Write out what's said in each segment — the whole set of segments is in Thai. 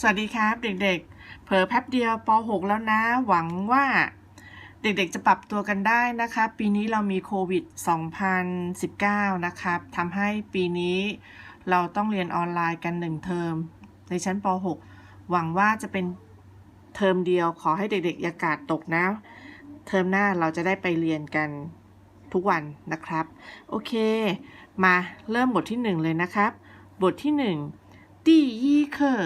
สวัสดีครับเด็กๆ เผลอแป๊บเดียวป .6 แล้วนะ หวังว่าเด็กๆจะปรับตัวกันได้นะครับปีนี้เรามีโควิด 2019 นะครับทำให้ปีนี้เราต้องเรียนออนไลน์กันหนึ่งเทอม ในชั้นป .6 หวังว่าจะเป็นเทอมเดียวขอให้เด็กๆอากาศตกนะ เทอมหน้าเราจะได้ไปเรียนกันทุกวันนะครับ โอเค มาเริ่มบทที่ 1 เลยนะครับ บทที่1ตี้ยี่เคอ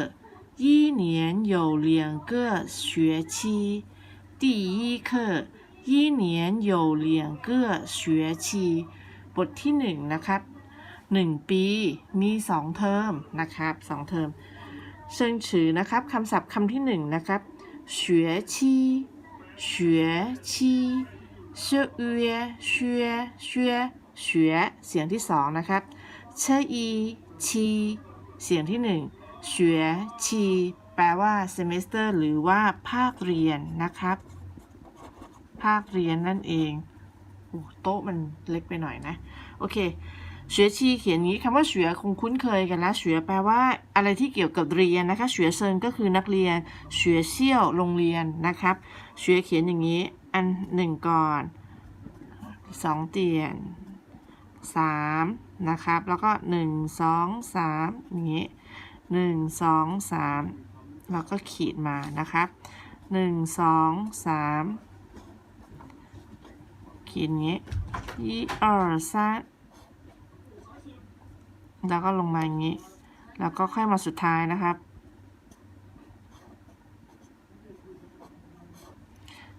一年有两个学期第一课一年有两个学期บทที่หนึ่งนะครับหนึ่งปีมีสองเทอมนะครับสองเทอมเชิงฉือนะครับคำศัพท์คำที่หนึ่งนะครับ学期学期เชื่อเอือเชื่อเชื่อเฉยเสียงที่สองนะครับเชอีชีเสียงที่หนึ่ง เฉยชีแปลว่า semester หรือว่าภาคเรียนนะครับ ภาคเรียนนั่นเองโอ้โต๊ะมันเล็กไปหน่อยนะ โอเคเฉยชีเขียนอย่างนี้คำว่าเฉยคงคุ้นเคยกันแล้วเฉยแปลว่าอะไรที่เกี่ยวกับเรียนนะคะเฉยเซินก็คือนักเรียนเฉยเซี่ยวโรงเรียนนะครับเฉยเขียนอย่างนี้ อันหนึ่งก่อนสองเตียนสามนะครับ แล้วก็หนึ่งสองสามอย่างนี้ หนึ่งสอ1 2 3 แล้วก็ขีดมานะคะหนึ่งสองสามขีดนี้ยี่เออซ่าแล้วก็ลงมาอย่างนี้ แล้วก็ค่อยมาสุดท้ายนะครับ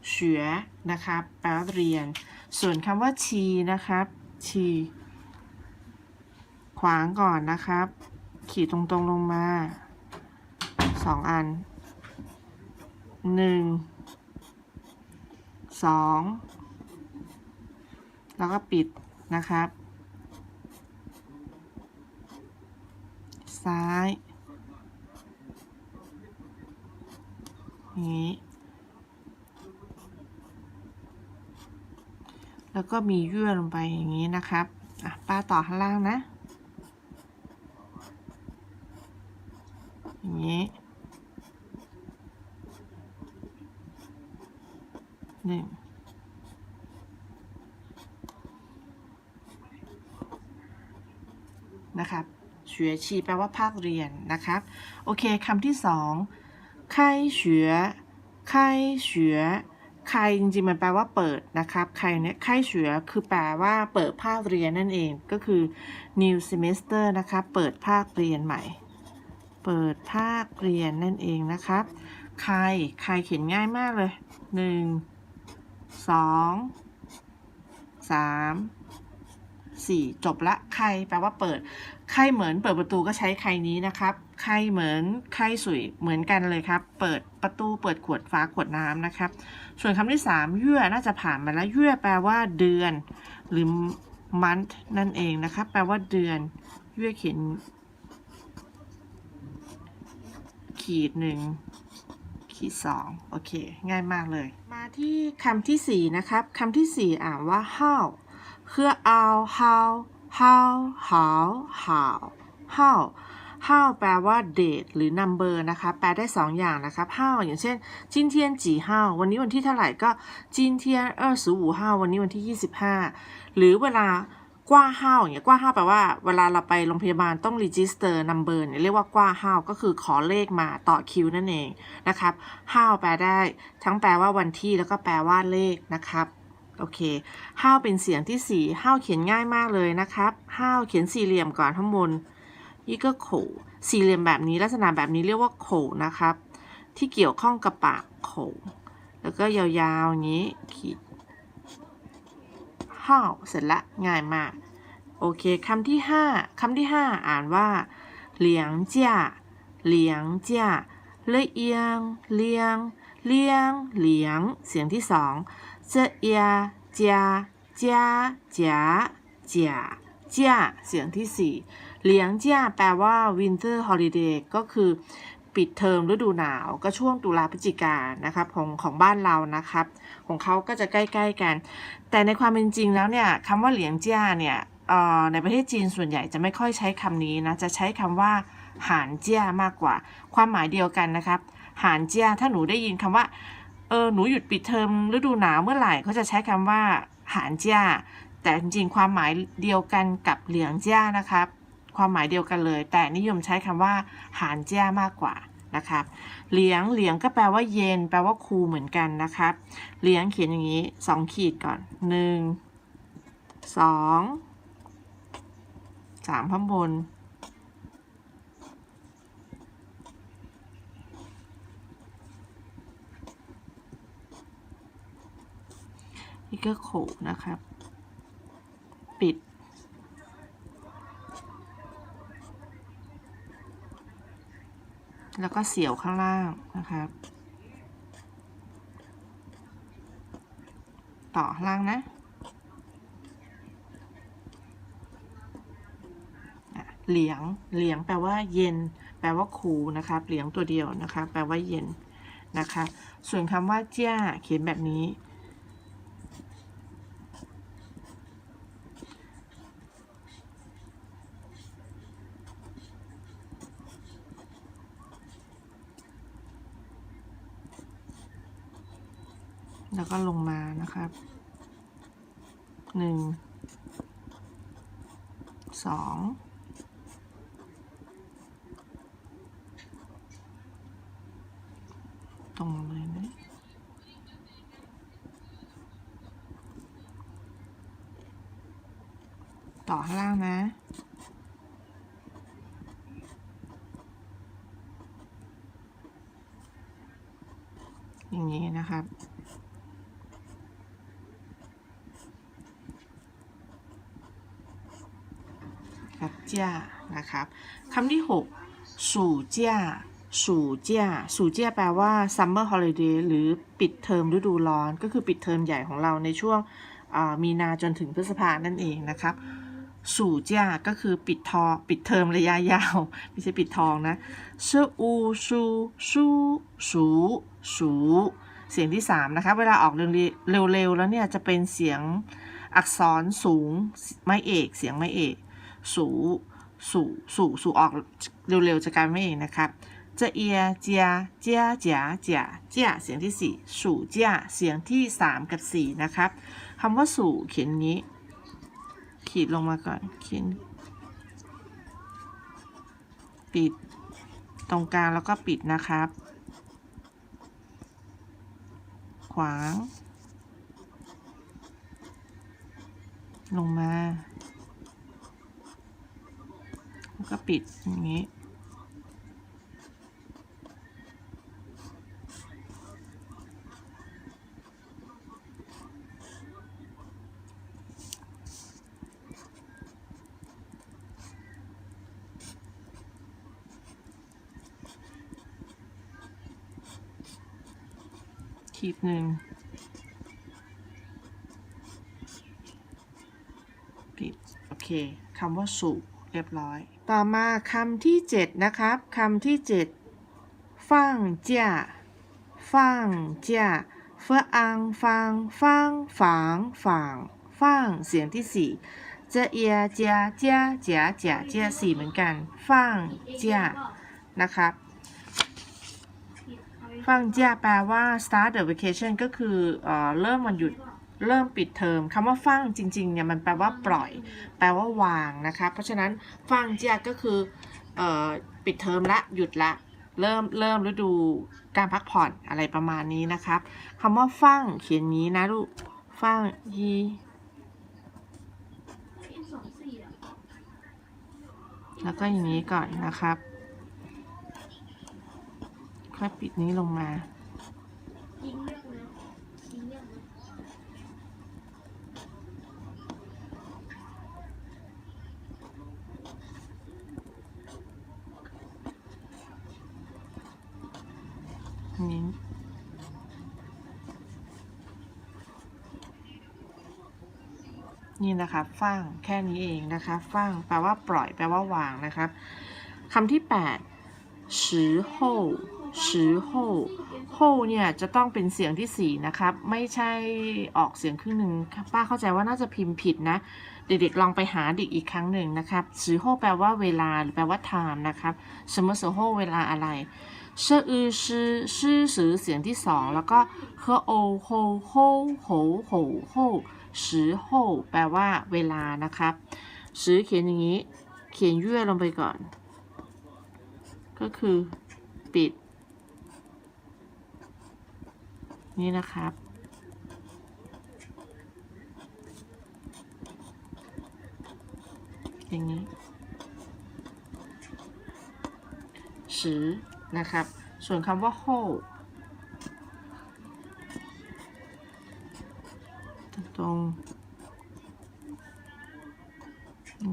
เสือนะครับแปลเรียน ส่วนคำว่าชีนะครับชี ขวางก่อนนะครับ ขีดตรงๆลงมาสองอันหนึ่งสองแล้วก็ปิดนะครับ ซ้ายนี้ แล้วก็มีเยื่อลงไปอย่างนี้นะครับ อะป้าต่อข้างล่างนะ อย่าง นี้นี่นะครับเฉวยชีแปลว่าภาคเรียนนะครับ โอเคคำที่สองไข่เฉวยไข่เฉวยไข่จริงๆมันแปลว่าเปิดนะครับไข่เนี่ยไข่เฉวยคือแปลว่าเปิดภาคเรียนนั่นเองก็คือ new semester นะคะเปิดภาคเรียนใหม่ เปิดภาคเรียนนั่นเองนะครับ ใคร ใครเขียนง่ายมากเลยหนึ่งสองสามสี่จบละ ใครแปลว่าเปิด ใครเหมือนเปิดประตูก็ใช้ใครนี้นะครับ ใครเหมือน ใครสุยเหมือนกันเลยครับ เปิดประตู เปิดขวดฟ้าขวดน้ำนะครับ ส่วนคำที่สามเยื่อน่าจะผ่านมาแล้วเยื่อแปลว่าเดือน หรือ month นั่นเองนะครับ แปลว่าเดือน เยื่อเขียน ขีดหนึ่งขีดสองโอเค ง่ายมากเลย มาที่คำที่สี่นะครับคำที่สี่อ่านว่า how คือเอา how how how how how how แปลว่า date หรือ number นะคะ แปลได้สองอย่างนะครับ how อย่างเช่นจินเทียนจี how วันนี้วันที่เท่าไหร่ก็จินเทียนเออสูหู how วันนี้วันที่ยี่สิบห้าหรือเวลา กว่าห้าวอย่างเงี้ยกว่าห้าวแปลว่าเวลาเราไปโรงพยาบาลต้อง register number เนี่ยเรียกว่ากว่าห้าวก็คือขอเลขมาต่อคิวนั่นเองนะครับห้าวแปลได้ ทั้งแปลว่าวันที่แล้วก็แปลว่าเลขนะครับโอเคห้าวเป็นเสียงที่สี่ห้าวเขียนง่ายมากเลยนะครับห้าวเขียนสี่เหลี่ยมก่อนข้างบนนี่ก็โขสี่เหลี่ยมแบบนี้ลักษณะแบบนี้เรียกว่าโขนะครับ ที่เกี่ยวข้องกับปากโขแล้วก็ยาวๆอย่างนี้ขีด้าวเสร็จละง่ายมาก โอเคคำที่ห้าคำที่ห้าอ่านว่าเหลียงเจียเหลียงเจียเลียงเลียงเลียงเหลียง เสียงที่สองเจียเจียเจียเจียเจียเจียเสียงที่สี่เหลียงเจียแปลว่า winter holiday ก็คือปิดเทอมฤดูหนาวก็ช่วงตุลาพฤศจิกานะครับของของบ้านเรานะครับ ของเขาก็จะใกล้ ๆกัน แต่ในความเป็นจริงแล้วเนี่ยคำว่าเหลียงเจียเนี่ยในประเทศจีนส่วนใหญ่จะไม่ค่อยใช้คำนี้นะ จะใช้คำว่าหานเจียมากกว่า ความหมายเดียวกันนะครับหานเจียถ้าหนูได้ยินคำว่าเออหนูหยุดปิดเทอมฤดูหนาวเมื่อไหร่เขาจะใช้คำว่าหานเจียแต่จริงๆความหมายเดียวกันกับเหลียงเจียนะครับ ความหมายเดียวกันเลย แต่นิยมใช้คำว่าหานเจียมากกว่า นะครับ เหลียงเหลียงก็แปลว่าเย็น แปลว่าคูลเหมือนกันนะครับ เหลียงเขียนอย่างนี้สองขีดก่อนหนึ่งสองสามข้างบนนี่ก็โขนะครับ ปิด แล้วก็เสียวข้างล่างนะครับ ต่อข้างล่างนะเหลียง เหลียงแปลว่าเย็น แปลว่าคูนะครับเหลียงตัวเดียวนะคะ แปลว่าเย็นนะคะ ส่วนคำว่าเจ้าเขียนแบบนี้ แล้วก็ลงมานะครับหนึ่งสอง ตรงเลยนะ ต่อข้างล่างนะ อย่างนี้นะครับ ครับ จ้านะครับคำที่ 6 สู่เจ้าสู่เจ้าสู่เจ้าแปลว่า summer holiday หรือปิดเทอมฤดูร้อน ก็คือปิดเทอมใหญ่ของเราในช่วงมีนาจนถึงพฤษภานั่นเองนะครับ สู่เจ้าก็คือปิดทอปิดเทอมระยะยาว ไม่ใช่ปิดทองนะชื่ออูชูชูสูสูเสียงที่ 3 นะคะ เวลาออกเร็วๆ แล้วเนี่ย จะเป็นเสียงอักษรสูง ไม่เอก เสียงไม่เอก สู สูสูสูออกเร็วๆจะกลายไม่เองนะครับจะเอียเจียเจียเจียเจียเจียเสียงที่4สูเจียเสียงที่3กับ4นะครับคำว่าสูเขียนนี้ ขีดลงมาก่อนเขียนปิดตรงกลางแล้วก็ปิดนะครับ ขวาง ลงมา แล้วก็ปิดอย่างนี้ ขีดหนึ่งปิด โอเคคำว่าสุ เรียบร้อย ต่อมาคำที่ 7 นะครับคำที่ 7 ฟังเจียฟังเจียเฟออังฟังฟังฝังฝังฟังเสียงที่ 4 เจียเอียเจียเจียเจียเจียเจียสี่เหมือนกัน ฟังเจียนะครับฟังเจียแปลว่า start the vacation ก็คือเอ่อเริ่มวันหยุด เริ่มปิดเทอมคำว่าฟังจริงๆเนี่ยมันแปลว่าปล่อย แปลว่าวางนะคะ เพราะฉะนั้นฟังเจียก็คือเอ่อปิดเทอมละหยุดละ เริ่มเริ่มฤดูการพักผ่อนอะไรประมาณนี้นะครับคำว่าฟังเขียนงี้นะลูกฟังยีสองสี่อะแล้วก็อย่างนี้ก่อนนะครับ ค่อยปิดนี้ลงมา นี้ นี่นะคะฟังแค่นี้เองนะคะฟังแปลว่าปล่อยแปลว่าวางนะครับคำที่8สือโฮสือโฮโฮเนี่ยจะต้องเป็นเสียงที่สี่นะครับ ไม่ใช่ออกเสียงครึ่งหนึ่งป้าเข้าใจว่าน่าจะพิมพ์ผิดนะ เด็กๆลองไปหาเด็กอีกครั้งหนึ่งนะครับสือโฮแปลว่าเวลาหรือแปลว่า time นะครับสมมติสือโฮเวลาอะไร เชื่อชื่อชื่อสือเสียงที่สองแล้วก็เฮโอโฮโฮโหโหโฮชื่อโฮแปลว่าเวลานะครับสือเขียนอย่างนี้ เขียนยื่อลงไปก่อน ก็คือปิด นี่นะครับอย่างนี้สื่อ นะครับ ส่วนคำว่าโฮตรง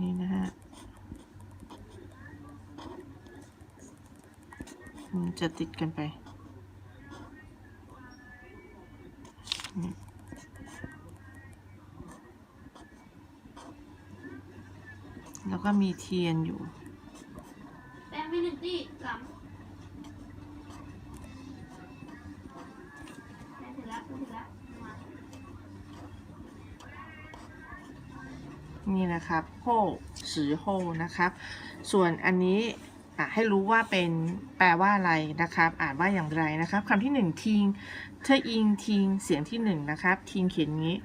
นี่นะฮะมันจะติดกันไปแล้วก็มีเทียนอยู่ โฮสือโฮนะครับ ส่วนอันนี้ให้รู้ว่าเป็นแปลว่าอะไรนะครับ อ่านว่าอย่างไรนะครับคำที่หนึ่งทิงเธออิงทิงเสียงที่หนึ่งนะครับทิงเขียนงี้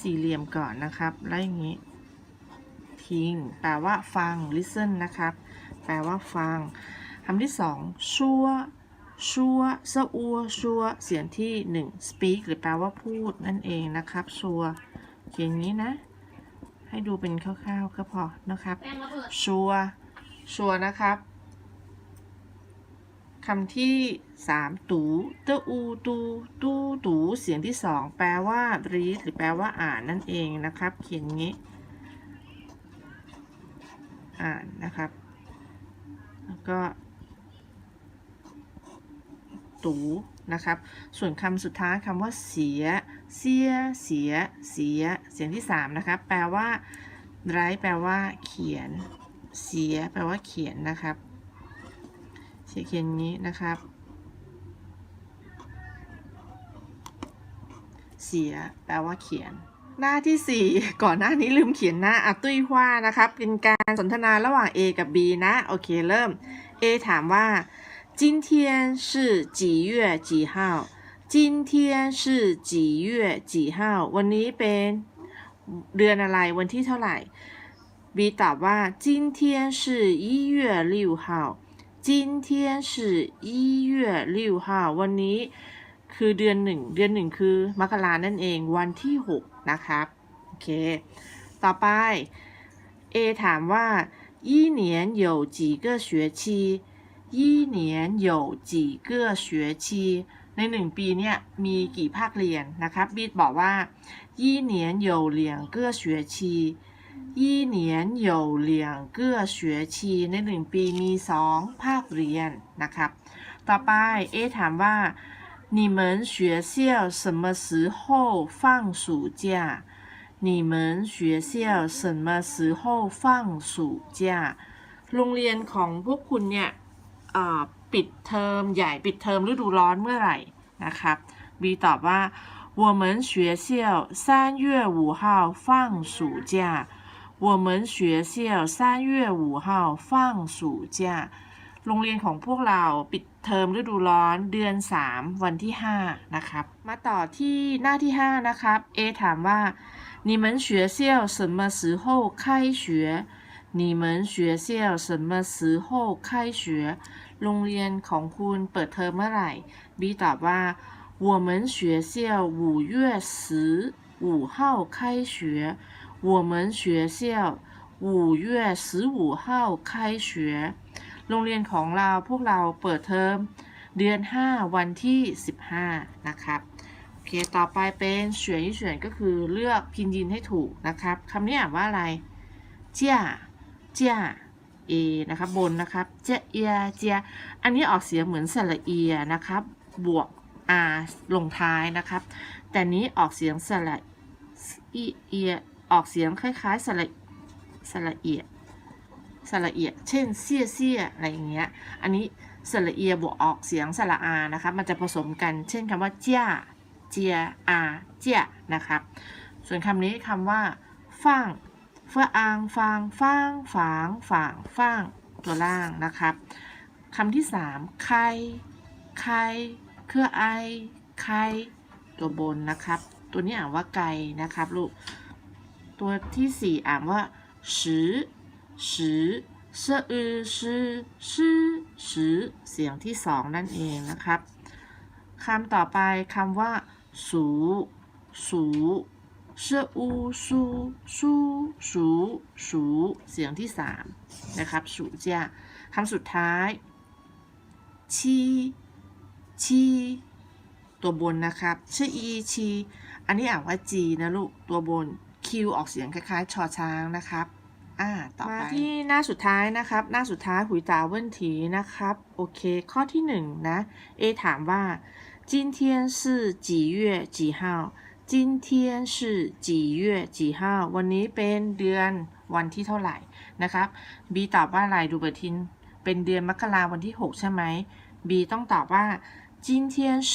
สี่เหลี่ยมก่อนนะครับแล้วอย่างนี้ทิงแปลว่าฟัง listen นะครับ แปลว่าฟังคำที่สองชัวชัวเซอัวชัวเสียงที่หนึ่ง speak หรือแปลว่าพูดนั่นเองนะครับชัวเขียนงี้นะ ให้ดูเป็นคร่าวๆก็พอนะครับแป้งระเบิดชัวร์ชัวร์นะครับคำที่สามตูเตอูตูตูตูเสียงที่สองแปลว่า read หรือแปลว่าอ่านนั่นเองนะครับ เขียนงี้ อ่านนะครับ แล้วก็ ตูนะครับ ส่วนคำสุดท้ายคำว่าเสีย เสีย เสีย เสีย เสียงที่สามนะครับ แปลว่า ไรแปลว่าเขียน เสียแปลว่าเขียนนะครับ เสียเขียนอย่างนี้นะครับ เสียแปลว่าเขียน หน้าที่ 4 ก่อนหน้านี้ลืมเขียนหน้าอ่ะตุ้ยว่านะครับ เป็นการสนทนาระหว่าง A กับ B นะ โอเคเริ่ม A ถามว่า今天是几月几号 今天是几月几号วันนี้เป็นเดือนอะไรวันที่เท่าไหร่ B ตอบว่า今天是一月六号今天是一月六号วันนี้คือเดือนหนึ่ง เดือนหนึ่งคือมกรานั่นเอง วันที่ 6 นะครับ โอเค ต่อไป A ถามว่า一年有几个学期一年有几个学期 ในหนึ่งปีเนี่ยมีกี่ภาคเรียนนะครับ B บอกว่า一年有两个学期一年有两个学期ในหนึ่งปีมีสองภาคเรียนนะครับ ต่อไป A ถามว่า你们学校什么时候放暑假你们学校什么时候放暑假โรงเรียนของพวกคุณเนี่ยเอ่อ ปิดเทอมใหญ่ปิดเทอมฤดูร้อนเมื่อไหร่นะครับ B ตอบว่า我们学校三月五号放暑假我们学校三月五号放暑假โรงเรียนของพวกเราปิดเทอมฤดูร้อนเดือน 3 วันที่ 5 นะครับ มาต่อที่หน้าที่ 5 นะครับ A ถามว่า你们学校什么时候开学你们学校什么时候开学 โรงเรียนของคุณเปิดเทอมเมื่อไหร่ B ตอบว่า我们学校五月十五号开学我们学校五月十五号开学โรงเรียนของเราพวกเราเปิดเทอมเดือน 5 วันที่ 15 นะครับ โอเค ต่อไปเป็นเฉวยเฉวยก็คือเลือกพินยินให้ถูกนะครับคำนี้อ่านว่าอะไร เจ้า เจ้า เอนะครับ บนนะครับ เจเอียเจีย อันนี้ออกเสียงเหมือนสระเอียนะครับ บวก r ลงท้ายนะครับ แต่นี้ออกเสียงสระอีเอีย ออกเสียงคล้ายๆสระสระเอียสระเอีย เช่นเสี้ยเสี้ยอะไรอย่างเงี้ย อันนี้สระเอียบวกออกเสียงสระอานะครับ มันจะผสมกัน เช่นคำว่าเจียเจียอาเจียนะครับ ส่วนคำนี้คำว่าฟ่าง เฟื่ออางฟางฟางฝางฝางฟางตัวล่างนะครับคำที่สามไข่ไข่เครือไอไข่ตัวบนนะครับ ตัวนี้อ่านว่าไก่นะครับลูก ตัวที่สี่อ่านว่าสือสือเสอือสือสือสือเสียงที่สองนั่นเองนะครับคำต่อไปคำว่า สู สู เสอูสูสูสูสูเสียงที่สามนะครับสูเจียคำสุดท้ายชีชีตัวบนนะครับชื่ออีชี อันนี้อ่านว่า G นะลูก ตัวบน Q ออกเสียงคล้ายๆ ชอช้างนะครับ อ่า ต่อไป มาที่หน้าสุดท้ายนะครับ หน้าสุดท้ายหุยตาเวินทีนะครับ โอเค ข้อที่หนึ่งนะ A ถามว่า今天是几月几号 今天是几月几号วันนี้เป็นเดือนวันที่เท่าไหร่นะครับ B ตอบว่าอะไรดูเบอร์ทิน เป็นเดือนมกราวันที่ 6 ใช่ไหม B ต้องตอบว่า今天是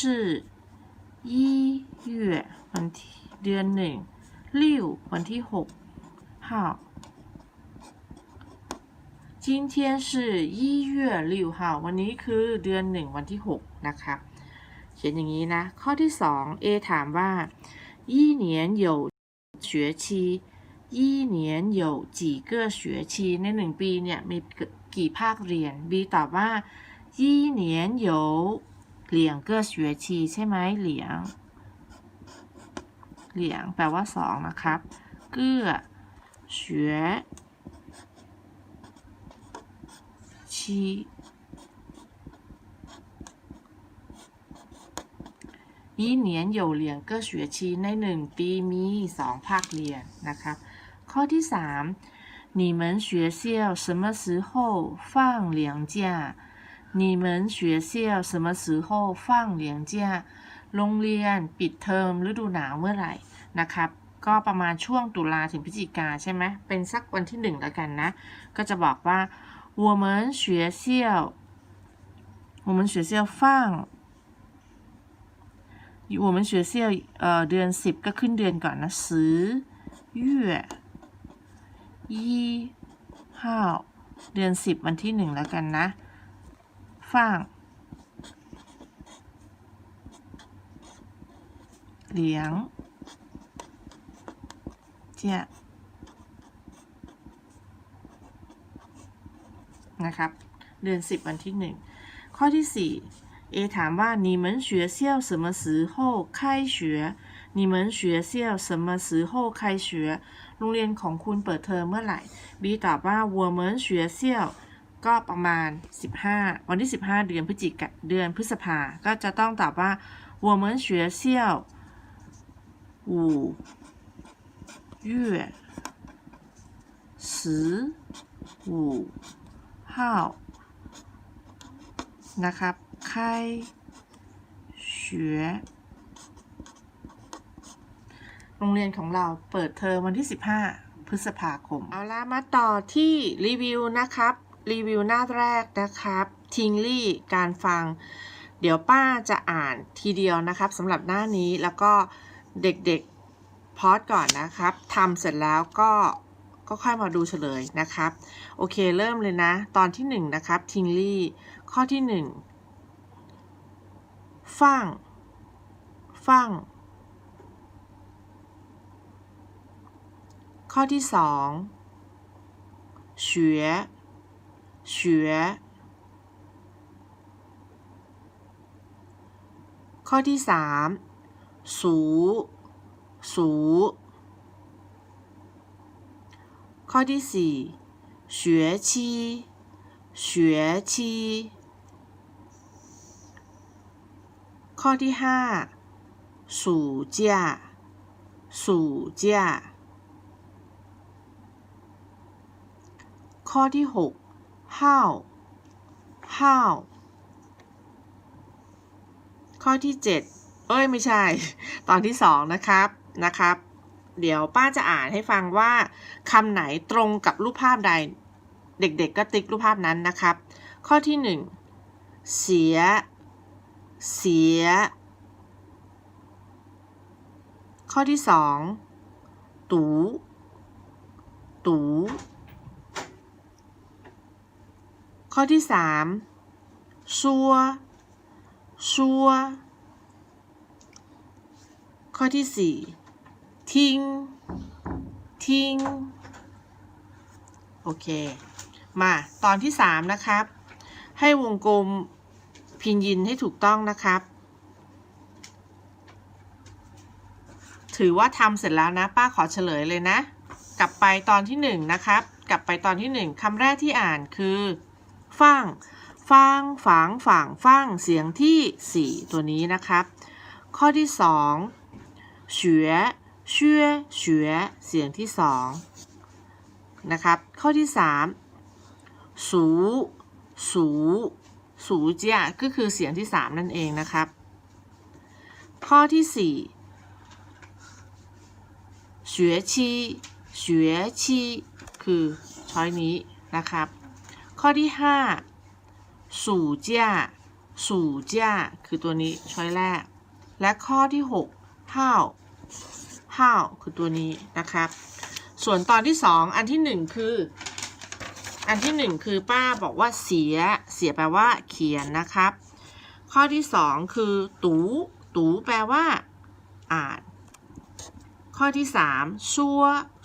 一月วันที่เดือนหนึ่งลิววันที่6ห้า今天是一月六号วันนี้คือเดือนหนึ่งวันที่ 6 นะครับเขียนอย่างนี้นะ ข้อที่ 2 A ถามว่า 一年有学期一年有几个学期ในหนึ่งปีเนี่ยมีกี่ภาคเรียน B ตอบว่า一年有两个学期ใช่ไหมเหลียง เหลียงแปลว่าสองนะครับ เกื้อ学期 一年有两个学期ในหนึ่งปีมีสองภาคเรียนนะครับ ข้อที่สาม你们学校什么时候放凉假你们学校什么时候放凉假โรงเรียนปิดเทอมฤดูหนาวเมื่อไหร่นะครับ ก็ประมาณช่วงตุลาถึงพฤศจิกาใช่ไหมเป็นสักวันที่หนึ่งแล้วกันนะ ก็จะบอกว่า我们学校我们学校放 我们学校เอ่อเดือนสิบก็ขึ้นเดือนก่อนนะ十月一号เดือนสิบวันที่หนึ่งแล้วกันนะ放เหลียงเจียนะครับ เดือนสิบวันที่หนึ่งข้อที่สี่ A ถามว่า你们学校什么时候开学你们学校什么时候开学โรงเรียนของคุณเปิดเทอมเมื่อไหร่ B ตอบว่า我们学校ก็ประมาณ 15 วันที่ 15 เดือนพฤศจิกาเดือนพฤษภา ก็จะต้องตอบว่า我们学校五月十五号นะครับ 开学โรงเรียนของเราเปิดเทอมวันที่ 15 พฤษภาคม เอาละมาต่อที่รีวิวนะครับ รีวิวหน้าแรกนะครับ ทิงลี่การฟัง เดี๋ยวป้าจะอ่านทีเดียวนะครับสำหรับหน้านี้แล้วก็เด็กๆพอดก่อนนะครับทำเสร็จแล้วก็ก็ค่อยมาดูเฉลยนะครับ โอเคเริ่มเลยนะ ตอนที่หนึ่งนะครับทิงลี่ข้อที่หนึ่ง ฟังฟัง ข้อที่สอง学学ข้อที่สามสูสูข้อที่สี่学期学期 ข้อที่ห้าสู่เจ้าสู่เจ้าข้อที่หกห้าวห้าวข้อที่เจ็ดเอ้ยไม่ใช่ ตอนที่สองนะครับนะครับ เดี๋ยวป้าจะอ่านให้ฟังว่าคำไหนตรงกับรูปภาพใด เด็กๆกก็ติ๊กรูปภาพนั้นนะครับ ข้อที่หนึ่งเสีย เสีย ข้อที่สองตูตูข้อที่สามชัวชัวข้อที่สี่ทิ้งทิ้งโอเค มาตอนที่สามนะครับ ให้วงกลม พินยินให้ถูกต้องนะครับ ถือว่าทำเสร็จแล้วนะ ป้าขอเฉลยเลยนะ กลับไปตอนที่หนึ่งนะครับ กลับไปตอนที่หนึ่งคำแรกที่อ่านคือฟังฟังฝังฝังฟังเสียงที่ 4 ตัวนี้นะครับ ข้อที่2เฉือเชื่อเฉือเสียงที่ 2 นะครับ ข้อที่ 3 สู สู สูเจียก็คือเสียงที่สามนั่นเองนะครับ ข้อที่สี่เฉือชีเฉือชีคือช้อยนี้นะครับ ข้อที่ห้าสูเจียสูเจียคือตัวนี้ช้อยแรก และข้อที่หกห่าวห่าวคือตัวนี้นะครับ ส่วนตอนที่สองอันที่หนึ่งคือ อันที่หนึ่งคือป้าบอกว่าเสีย เสียแปลว่า เขียนนะครับ ข้อที่สองคือตูตูแปลว่า อ่าน ข้อที่สามชัว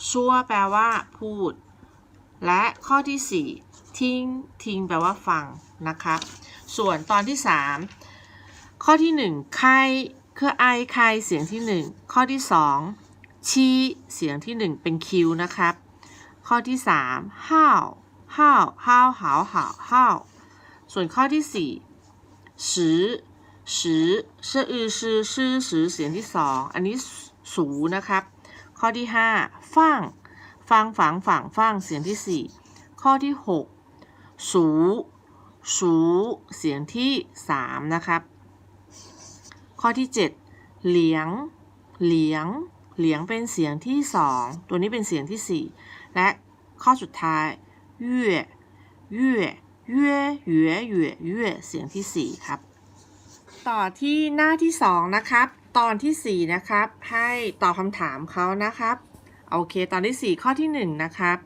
ชัวแปลว่า พูด และข้อที่สี่ทิ้งทิ้งแปลว่าฟังนะครับส่วนตอนที่สามข้อที่หนึ่งใครคือไอใครเสียงที่หนึ่งข้อที่สองชี้เสียงที่หนึ่งเป็นคิวนะครับ ข้อที่สาม how how how ส่วนข้อที่สี่สืสืเชื่ออือชื่อชื่อสืเสียงที่สองอันนี้สูนะครับ ข้อที่ห้าฟังฟังฝังฝังฟังเสียงที่สี่ข้อที่หกสูสูเสียงที่สามนะครับ ข้อที่เจ็ดเหลียง เหลียง เหลียงเป็นเสียงที่สองตัวนี้เป็นเสียงที่สี่และข้อสุดท้าย เย่เย่เย่เย่เย่เย่เสียงที่ 4 ครับ ต่อที่หน้าที่ 2 นะครับ ตอนที่ 4 นะครับ ให้ตอบคำถามเขานะครับ โอเค ตอนที่ 4 ข้อที่ 1 นะครับ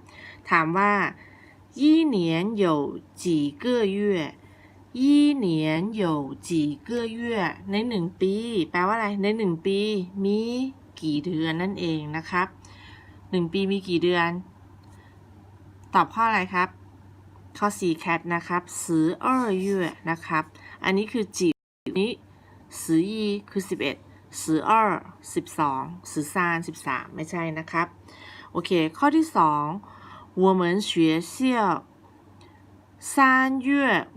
ถามว่า一年有几个月一年有几个月ในหนึ่งปี แปลว่าอะไร ในหนึ่งปี มีกี่เดือนนั่นเองนะครับหนึ่งปีมีกี่เดือน ตอบข้ออะไรครับ ข้อ 4 cat นะครับ十二月นะครับ อันนี้คือจีนี้十一คือ 11十二12 13 13 ไม่ใช่นะครับ โอเค ข้อที่ 2我们学校三月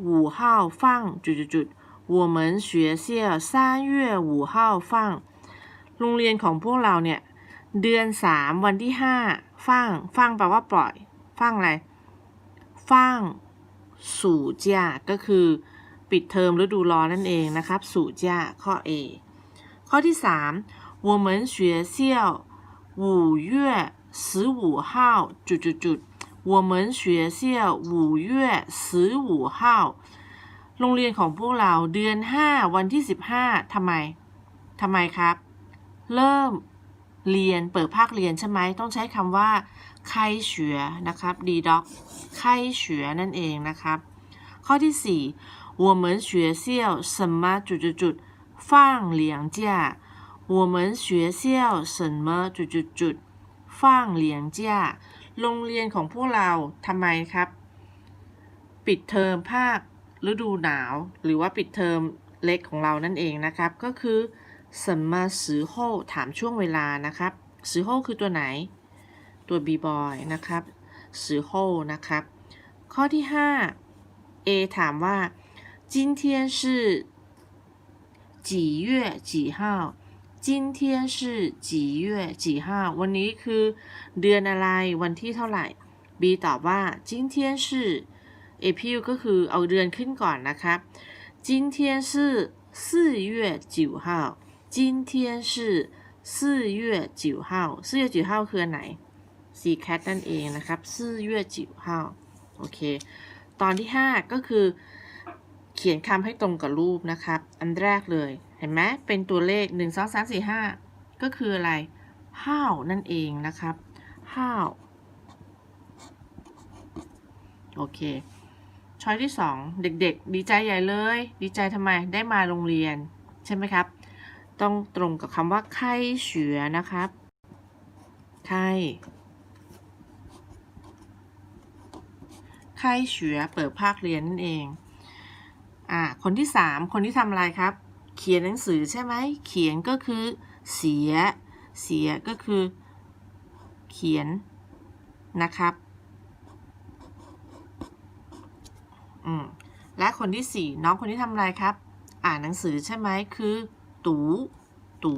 五号放จุดจุด我们学校三月五号放โรงเรียนของพวกเราเนี่ย เดือนสามวันที่ห้าฟังฟังแปลว่าปล่อย ฟังอะไร ฟังสู่จ้าก็คือ ปิดเทอมฤดูร้อนนั่นเองนะครับ สู่จ้าข้อ A ข้อที่สาม我们学校五月十五号จุดจุดจุด我们学校五月十五号โรงเรียนของพวกเราเดือน 5 วันที่ 15ทำไมทำไมครับ เริ่มเรียนเปิดภาคเรียนใช่ไหมต้องใช้คำว่า 开学นะครับดีด็อก开学นั่นเองนะครับ ข้อที่ 4我们学校什么จุดจุดจุด放两假我们学校什么จุดจุดจุด放两假โรงเรียนของพวกเราทำไมครับ ปิดเทอมภาคฤดูหนาว หรือว่าปิดเทอมเล็กของเรานั่นเองนะครับ ก็คือ什么时候ถามช่วงเวลานะครับ时候คือตัวไหน ตัว b boy นะครับ时候นะครับ ข้อที่ 5 A ถามว่า今天是几月几号今天是几月几号วันนี้คือ เดือนอะไรวันที่เท่าไหร่ B ตอบว่า今天是 A พิวก็คือเอาเดือนขึ้นก่อนนะครับ今天是四月九号今天是四月九号四月九号คืออันไหน ีแคทนั่นเองนะครับซื่อเยื่อจิ๋วห้าโอเค ตอนที่ 5 ก็คือ เขียนคำให้ตรงกับรูปนะครับ อันแรกเลย เห็นไหมเป็นตัวเลข 1 2 3 4 5 ก็คืออะไร how นั่นเองนะครับ how โอเค ช้อยที่ 2 เด็กๆ ดีใจใหญ่เลย ดีใจทำไมได้มาโรงเรียน ใช่ไหมครับ ต้องตรงกับคำว่าไข้เสือนะครับไข้ ไข้เฉือเปิดภาคเรียนนั่นเอง อ่า คนที่สามคนที่ทำอะไรครับ เขียนหนังสือใช่ไหม เขียนก็คือ เสีย เสียก็คือ เขียนนะครับ อืม และคนที่สี่น้องคนที่ทำอะไรครับ อ่านหนังสือใช่ไหม คือ ตู ตู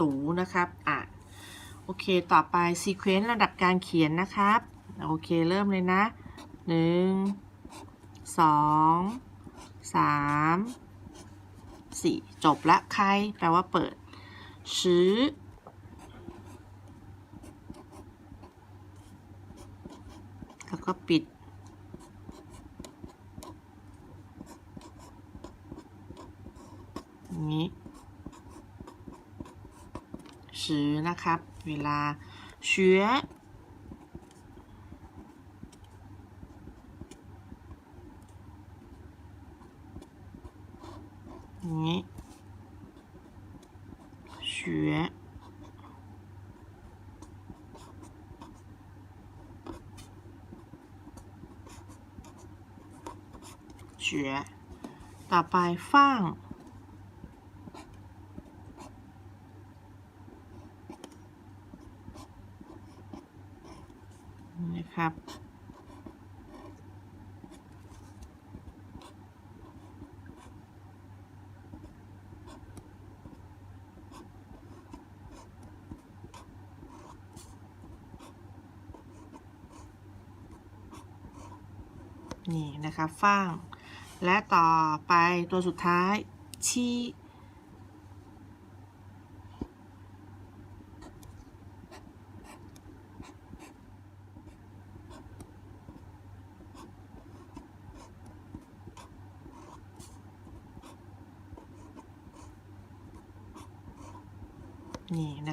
ตูนะครับอะโอเค ต่อไปซีเควนต์ระดับการเขียนนะครับ โอเค เริ่มเลยนะหนึ่งสองสามสี่จบละใครแปลว่าเปิดชื้อแล้วก็ปิด นี้ นะครับ เวลาเชื้อนี้เชื้อเชื้อต่อไปฟ่าง นะครับ นี่นะครับฟ้าง และต่อไปตัวสุดท้ายชี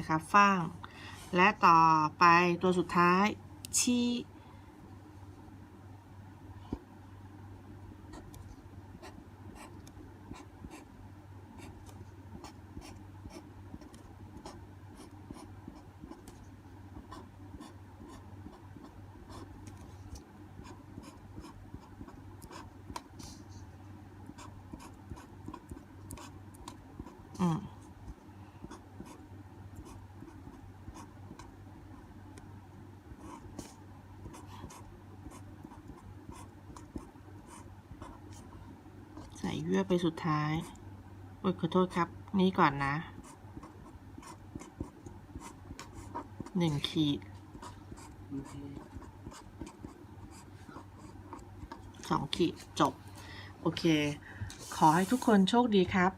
นะครับฟ้าง และต่อไปตัวสุดท้ายชีอืม ใส่ เยื่อไปสุดท้ายโอ้ยขอโทษครับ นี่ก่อนนะหนึ่งขีดสองขีดจบ โอเค ขอให้ทุกคนโชคดีครับ